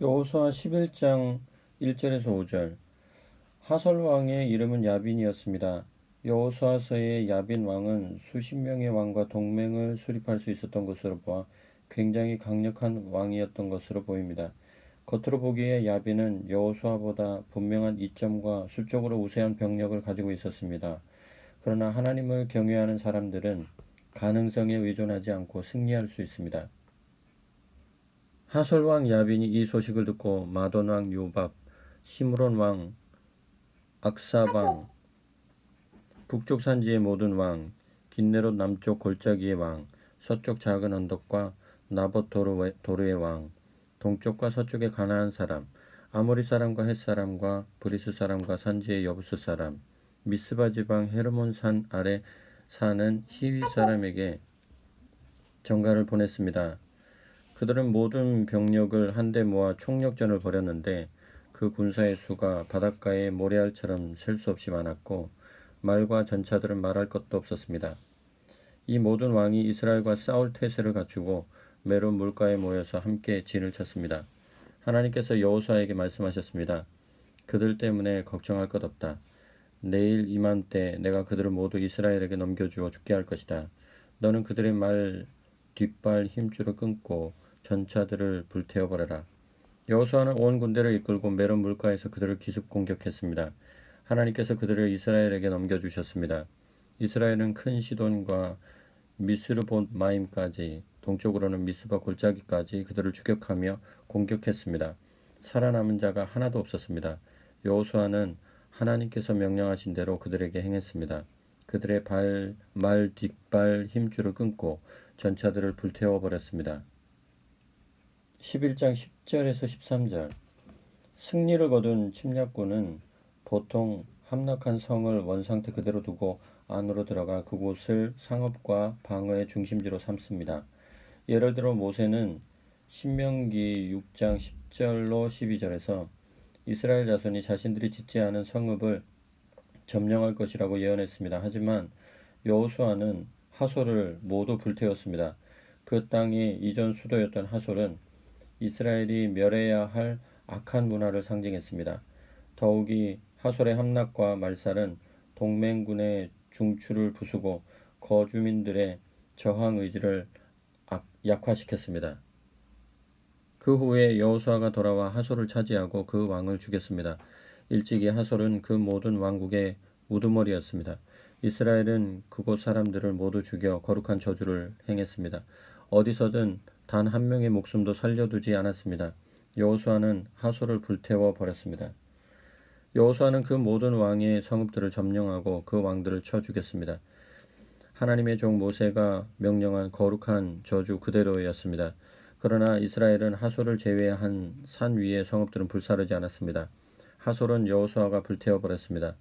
여호수아 11장 1절에서 5절 하설 왕의 이름은 야빈이었습니다. 여호수아서의 야빈 왕은 수십 명의 왕과 동맹을 수립할 수 있었던 것으로 보아 굉장히 강력한 왕이었던 것으로 보입니다. 겉으로 보기에 야빈은 여호수아보다 분명한 이점과 수적으로 우세한 병력을 가지고 있었습니다. 그러나 하나님을 경외하는 사람들은 가능성에 의존하지 않고 승리할 수 있습니다. 하솔왕 야빈이 이 소식을 듣고 마돈왕 요밥, 시므론 왕, 악사방, 북쪽 산지의 모든 왕, 긴네롯 남쪽 골짜기의 왕, 서쪽 작은 언덕과 나봇 도르- 도르의 왕, 동쪽과 서쪽의 가나안 사람, 아모리 사람과 헷 사람과 브리스 사람과 산지의 여부스 사람, 미스바 지방 헤르몬 산 아래 사는 히위 사람에게 전가를 보냈습니다. 그들은 모든 병력을 한데 모아 총력전을 벌였는데 그 군사의 수가 바닷가의 모래알처럼 셀 수 없이 많았고 말과 전차들은 말할 것도 없었습니다. 이 모든 왕이 이스라엘과 싸울 태세를 갖추고 메론 물가에 모여서 함께 진을 쳤습니다. 하나님께서 여호수아에게 말씀하셨습니다. 그들 때문에 걱정할 것 없다. 내일 이맘때 내가 그들을 모두 이스라엘에게 넘겨주어 죽게 할 것이다. 너는 그들의 말 뒷발 힘줄을 끊고 전차들을 불태워 버려라. 여호수아는 온 군대를 이끌고 메론 물가에서 그들을 기습 공격했습니다. 하나님께서 그들을 이스라엘에게 넘겨주셨습니다. 이스라엘은 큰 시돈과 미스르본 마임까지 동쪽으로는 미스바 골짜기까지 그들을 추격하며 공격했습니다. 살아남은 자가 하나도 없었습니다. 여호수아는 하나님께서 명령하신 대로 그들에게 행했습니다. 그들의 발, 말 뒷발 힘줄을 끊고 전차들을 불태워 버렸습니다. 11장 10절에서 13절 승리를 거둔 침략군은 보통 함락한 성을 원상태 그대로 두고 안으로 들어가 그곳을 상업과 방어의 중심지로 삼습니다. 예를 들어 모세는 신명기 6장 10절로 12절에서 이스라엘 자손이 자신들이 짓지 않은 성읍을 점령할 것이라고 예언했습니다. 하지만 여호수아는 하솔을 모두 불태웠습니다. 그 땅의 이전 수도였던 하솔은 이스라엘이 멸해야 할 악한 문화를 상징했습니다. 더욱이 하솔의 함락과 말살은 동맹군의 중추를 부수고 거주민들의 저항 의지를 악- 약화시켰습니다. 그 후에 여호수아가 돌아와 하솔을 차지하고 그 왕을 죽였습니다. 일찍이 하솔은 그 모든 왕국의 우두머리였습니다. 이스라엘은 그곳 사람들을 모두 죽여 거룩한 저주를 행했습니다. 어디서든 단 한 명의 목숨도 살려두지 않았습니다. 여호수아는 하솔을 불태워 버렸습니다. 여호수아는 그 모든 왕의 성읍들을 점령하고 그 왕들을 쳐 죽였습니다. 하나님의 종 모세가 명령한 거룩한 저주 그대로였습니다. 그러나 이스라엘은 하솔을 제외한 산 위의 성읍들은 불사르지 않았습니다. 하솔은 여호수아가 불태워 버렸습니다.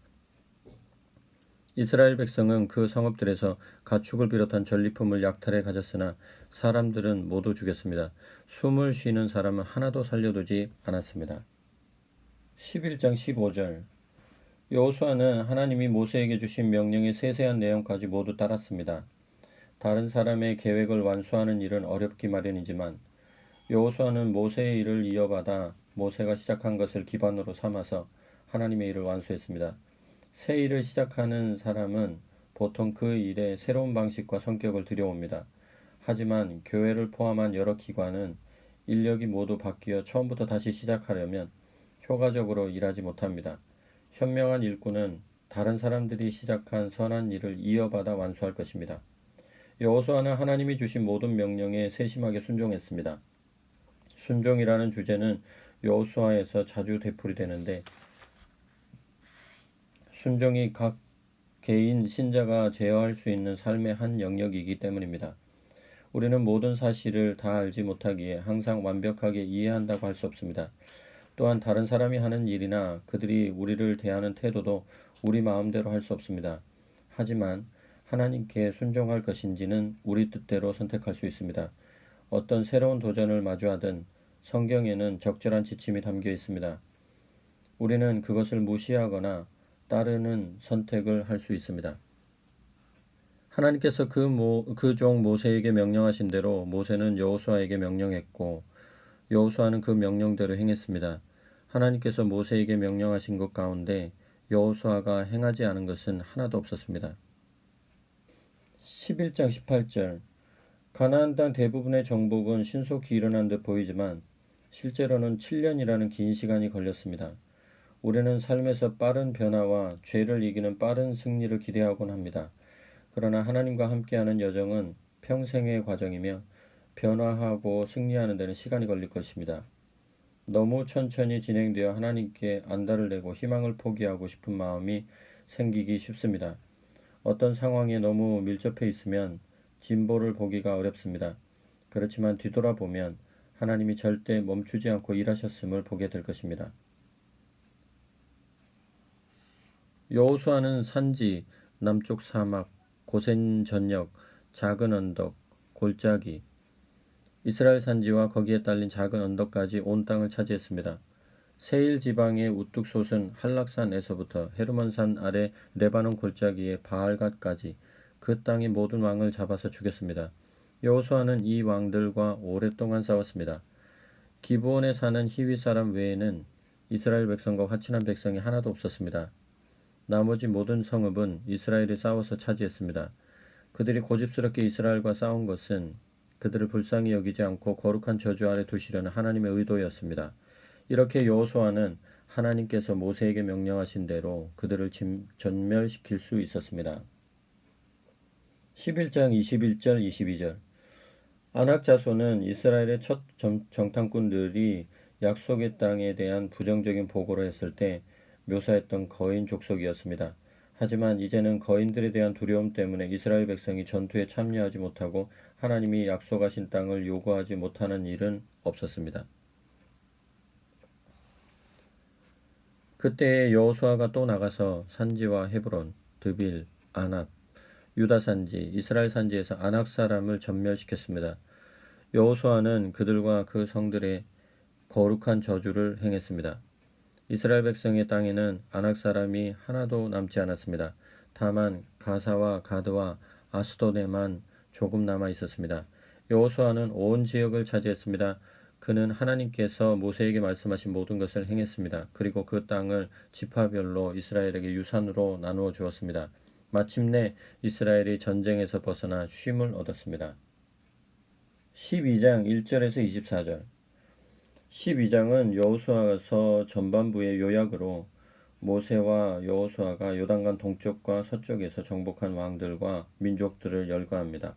이스라엘 백성은 그 성읍들에서 가축을 비롯한 전리품을 약탈해 가졌으나 사람들은 모두 죽였습니다. 숨을 쉬는 사람은 하나도 살려두지 않았습니다. 11장 15절 여호수아는 하나님이 모세에게 주신 명령의 세세한 내용까지 모두 따랐습니다. 다른 사람의 계획을 완수하는 일은 어렵기 마련이지만 여호수아는 모세의 일을 이어받아 모세가 시작한 것을 기반으로 삼아서 하나님의 일을 완수했습니다. 새 일을 시작하는 사람은 보통 그 일에 새로운 방식과 성격을 들여옵니다. 하지만 교회를 포함한 여러 기관은 인력이 모두 바뀌어 처음부터 다시 시작하려면 효과적으로 일하지 못합니다. 현명한 일꾼은 다른 사람들이 시작한 선한 일을 이어받아 완수할 것입니다. 여호수아는 하나님이 주신 모든 명령에 세심하게 순종했습니다. 순종이라는 주제는 여호수아에서 자주 되풀이되는데 순종이 각 개인 신자가 제어할 수 있는 삶의 한 영역이기 때문입니다. 우리는 모든 사실을 다 알지 못하기에 항상 완벽하게 이해한다고 할 수 없습니다. 또한 다른 사람이 하는 일이나 그들이 우리를 대하는 태도도 우리 마음대로 할 수 없습니다. 하지만 하나님께 순종할 것인지는 우리 뜻대로 선택할 수 있습니다. 어떤 새로운 도전을 마주하든 성경에는 적절한 지침이 담겨 있습니다. 우리는 그것을 무시하거나 따르는 선택을 할 수 있습니다. 하나님께서 그 모, 그종 모세에게 명령하신 대로 모세는 여호수아에게 명령했고 여호수아는 그 명령대로 행했습니다. 하나님께서 모세에게 명령하신 것 가운데 여호수아가 행하지 않은 것은 하나도 없었습니다. 11장 18절 가나안 땅 대부분의 정복은 신속히 일어난 듯 보이지만 실제로는 7년이라는 긴 시간이 걸렸습니다. 우리는 삶에서 빠른 변화와 죄를 이기는 빠른 승리를 기대하곤 합니다. 그러나 하나님과 함께하는 여정은 평생의 과정이며 변화하고 승리하는 데는 시간이 걸릴 것입니다. 너무 천천히 진행되어 하나님께 안달을 내고 희망을 포기하고 싶은 마음이 생기기 쉽습니다. 어떤 상황에 너무 밀접해 있으면 진보를 보기가 어렵습니다. 그렇지만 뒤돌아보면 하나님이 절대 멈추지 않고 일하셨음을 보게 될 것입니다. 여호수아는 산지, 남쪽 사막, 고센 전역, 작은 언덕, 골짜기, 이스라엘 산지와 거기에 딸린 작은 언덕까지 온 땅을 차지했습니다. 세일 지방의 우뚝 솟은 한락산에서부터 헤르몬산 아래 레바논 골짜기의 바알갓까지 그 땅의 모든 왕을 잡아서 죽였습니다. 여호수아는 이 왕들과 오랫동안 싸웠습니다. 기브온에 사는 히위 사람 외에는 이스라엘 백성과 화친한 백성이 하나도 없었습니다. 나머지 모든 성읍은 이스라엘이 싸워서 차지했습니다. 그들이 고집스럽게 이스라엘과 싸운 것은 그들을 불쌍히 여기지 않고 거룩한 저주 아래 두시려는 하나님의 의도였습니다. 이렇게 여호수아는 하나님께서 모세에게 명령하신 대로 그들을 전멸시킬 수 있었습니다. 11장 21절 22절 아낙 자손은 이스라엘의 첫 정탐꾼들이 약속의 땅에 대한 부정적인 보고를 했을 때 묘사했던 거인 족속이었습니다. 하지만 이제는 거인들에 대한 두려움 때문에 이스라엘 백성이 전투에 참여하지 못하고 하나님이 약속하신 땅을 요구하지 못하는 일은 없었습니다. 그때 여호수아가 또 나가서 산지와 헤브론, 드빌, 아낙, 유다 산지, 이스라엘 산지에서 아낙 사람을 전멸시켰습니다. 여호수아는 그들과 그 성들의 거룩한 저주를 행했습니다. 이스라엘 백성의 땅에는 아낙 사람이 하나도 남지 않았습니다. 다만 가사와 가드와 아스도네만 조금 남아 있었습니다. 여호수아는 온 지역을 차지했습니다. 그는 하나님께서 모세에게 말씀하신 모든 것을 행했습니다. 그리고 그 땅을 지파별로 이스라엘에게 유산으로 나누어 주었습니다. 마침내 이스라엘이 전쟁에서 벗어나 쉼을 얻었습니다. 12장 1절에서 24절 12장은 여호수아서 전반부의 요약으로 모세와 여호수아가 요단강 동쪽과 서쪽에서 정복한 왕들과 민족들을 열거합니다.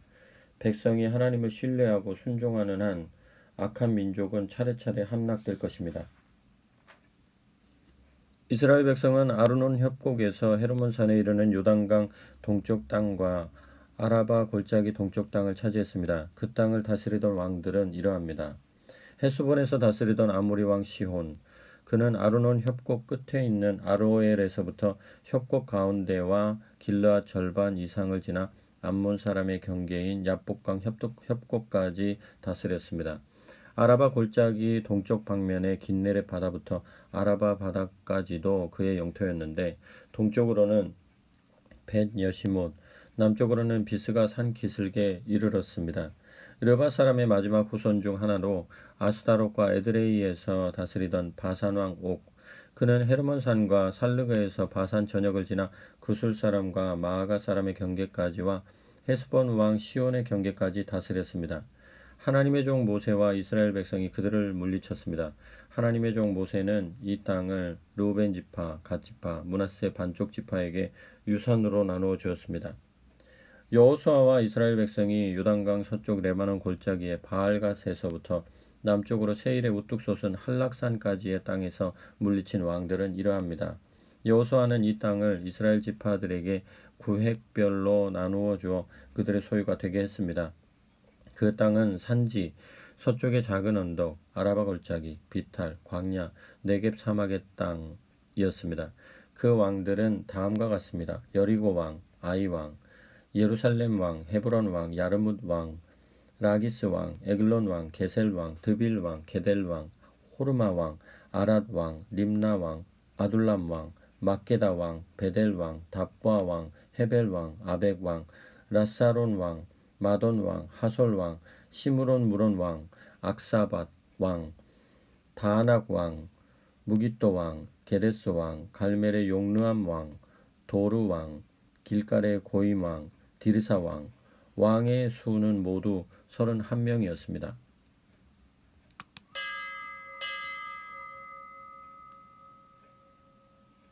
백성이 하나님을 신뢰하고 순종하는 한 악한 민족은 차례차례 함락될 것입니다. 이스라엘 백성은 아르논 협곡에서 헤르몬 산에 이르는 요단강 동쪽 땅과 아라바 골짜기 동쪽 땅을 차지했습니다. 그 땅을 다스리던 왕들은 이러합니다. 헤스본에서 다스리던 아모리 왕 시혼 그는 아르논 협곡 끝에 있는 아로엘에서부터 협곡 가운데와 길르앗 절반 이상을 지나 암몬 사람의 경계인 야복강 협곡까지 다스렸습니다. 아라바 골짜기 동쪽 방면의 긴네레 바다부터 아라바 바다까지도 그의 영토였는데 동쪽으로는 벳 여시못, 남쪽으로는 비스가 산 기슭에 이르렀습니다. 르바 사람의 마지막 후손 중 하나로 아스타롯과 에드레이에서 다스리던 바산 왕 옥. 그는 헤르몬산과 살르그에서 바산 전역을 지나 구술 사람과 마아가 사람의 경계까지와 헤스본 왕 시온의 경계까지 다스렸습니다. 하나님의 종 모세와 이스라엘 백성이 그들을 물리쳤습니다. 하나님의 종 모세는 이 땅을 루벤 지파, 갓 지파, 문하세 반쪽 지파에게 유산으로 나누어 주었습니다. 여호수아와 이스라엘 백성이 요단강 서쪽 레바논 골짜기의 바알갓에서부터 남쪽으로 세일의 우뚝 솟은 한락산까지의 땅에서 물리친 왕들은 이러합니다. 여호수아는 이 땅을 이스라엘 지파들에게 구획별로 나누어 주어 그들의 소유가 되게 했습니다. 그 땅은 산지, 서쪽의 작은 언덕, 아라바 골짜기, 비탈, 광야, 네겝 사막의 땅이었습니다. 그 왕들은 다음과 같습니다. 여리고 왕, 아이 왕, 예루살렘 왕, 헤브론 왕, 야르뭇 왕, 라기스 왕, 에글론 왕, 게셀 왕, 드빌 왕, 게델 왕, 호르마 왕, 아랏 왕, 림나 왕, 아둘람 왕, 마케다 왕, 베델 왕, 답과 왕, 헤벨 왕, 아벡 왕, 라사론 왕, 마돈 왕, 하솔 왕, 시므론 무론 왕, 악사밧, 왕, 다낙 왕, 무기또 왕, 게데스 왕, 갈멜의 용르암 왕, 도르 왕, 길갈의 고임 왕, 디르사 왕, 왕의 수는 모두 31명이었습니다.